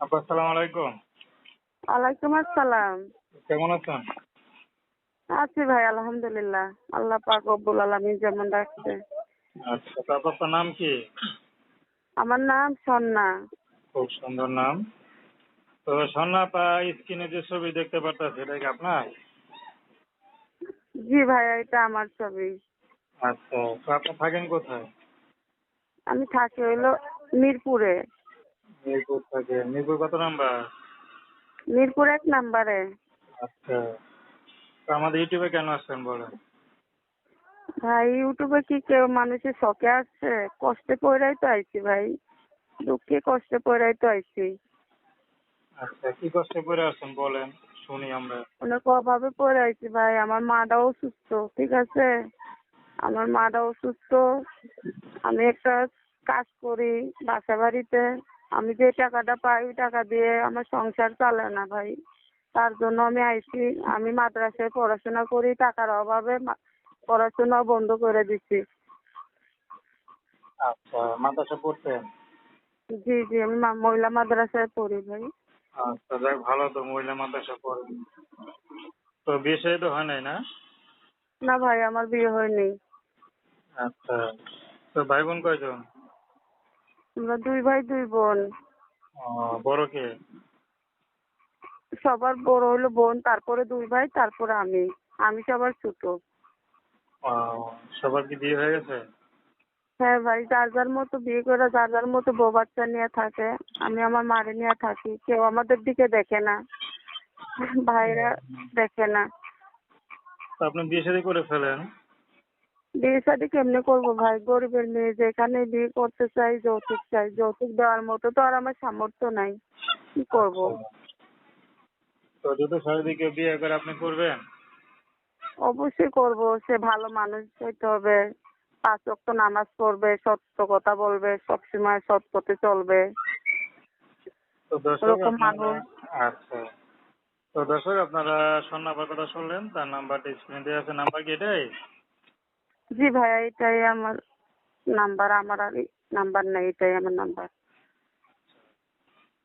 আপু আসসালামু আলাইকুম। ওয়ালাইকুম আসসালাম। কেমন আছেন? আছি ভাই আলহামদুলিল্লাহ। আল্লাহ পাক রব্বুল আলামিন যেমন রাখছে আচ্ছা তারপর আপনার নাম কি? আমার নাম সন্না। খুব সুন্দর নাম। তো স্বর্ণা আপা স্ক্রিনে যে ছবি দেখতে পারতেছে এটা কি আপনার? জি ভাইয়া এটা আমার ছবি। আচ্ছা তো আপনি থাকেন কোথায়? আমি থাকি হইল মিরপুরে। মিরপুর থাকে। মিরপুর কত নাম্বার? মিরপুর এক নাম্বারে। আচ্ছা। তো আমাদের ইউটিউবে কেন আসছেন বলেন? ভাই ইউটিউবে কি কেউ মানুষের শখে আসছে? কষ্টে পড়াই তো আইছি ভাই। দুঃখে কষ্টে পড়াই তো আইছি। আচ্ছা কি কষ্টে পড়ে আসছেন বলেন? শুনি আমরা। অনেক অভাবে পড়ে আইছি ভাই। আমার মাটাও অসুস্থ ঠিক আছে? আমার মাটা অসুস্থ। আমি একটা কাজ করি বাসা বাড়িতে আমি যে টাকাটা পাই ওই টাকা দিয়ে আমার সংসার চলে না ভাই। তার জন্য আমি আইছি আমি মাদ্রাসায় পড়াশোনা করি টাকার অভাবে পড়াশোনা বন্ধ করে দিচ্ছি। আচ্ছা মাদ্রাসা পড়তেন জি জি আমি মহিলা মাদ্রাসায় পড়ি ভাই। আচ্ছা যাক ভালো তো মহিলা মাদ্রাসা পড়েন তো বিয়ে শাদী তো হয় নাই না? না ভাই আমার বিয়ে হয়নি। আচ্ছা তো ভাই বোন কয়জন? আমরা দুই ভাই দুই বোন। বড় কে? সবার বড় হলো বোন তারপরে দুই ভাই তারপরে আমি। আমি সবার ছোট। সবার কি বিয়ে হয়ে গেছে? হ্যাঁ ভাই যার যার মতো বিয়ে করে যার যার মতো বউ বাচ্চা নিয়ে থাকে আমি আমার মারে নিয়ে থাকি। কেউ আমাদের দিকে দেখে না ভাইরা দেখে না। আপনি বিয়ে শাদী করে ফেলেন? বিয়ে শাদী কেমনে করব ভাই? গরিবের মেয়ে যেখানে বিয়ে করতে চাই যৌতুক চাই যৌতুক দেওয়ার মতো তো আর আমার সামর্থ্য নাই। কি করব? তো যদি শাদী বিয়ে করে আপনি করবেন? অবশ্যই করব। সে ভালো মানুষ হইতে হবে। পাঁচ ওয়াক্ত নামাজ পড়বে সত্য কথা বলবে সবসময় সৎ পথে চলবে। তো দর্শক ওরকম মানুষ। আচ্ছা। তো দর্শক আপনারা সন্ন্যাপার কথা শুনলেন তার নাম্বারটা স্ক্রিনে দেওয়া আছে। নাম্বার কি এটাই? জি ভাইয়া এটাই আমার নাম্বার আমার আর নাম্বার নেই এটাই আমার নাম্বার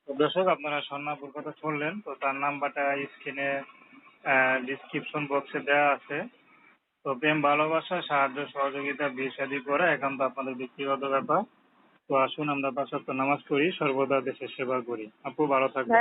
তো দর্শক আপনারা সন্ন্যাপুর কথা শুনলেন তো তার নাম্বারটা স্ক্রিনে ডিসক্রিপশন বক্সে দেওয়া আছে। তো প্রেম ভালোবাসা সাহায্য সহযোগিতা বিয়ে করা একান্ত আপনাদের ব্যক্তিগত ব্যাপার। তো আসুন আমরা ওয়াক্ত নামাজ পড়ি সর্বদা দেশের সেবা করি। আপু ভালো থাকবেন।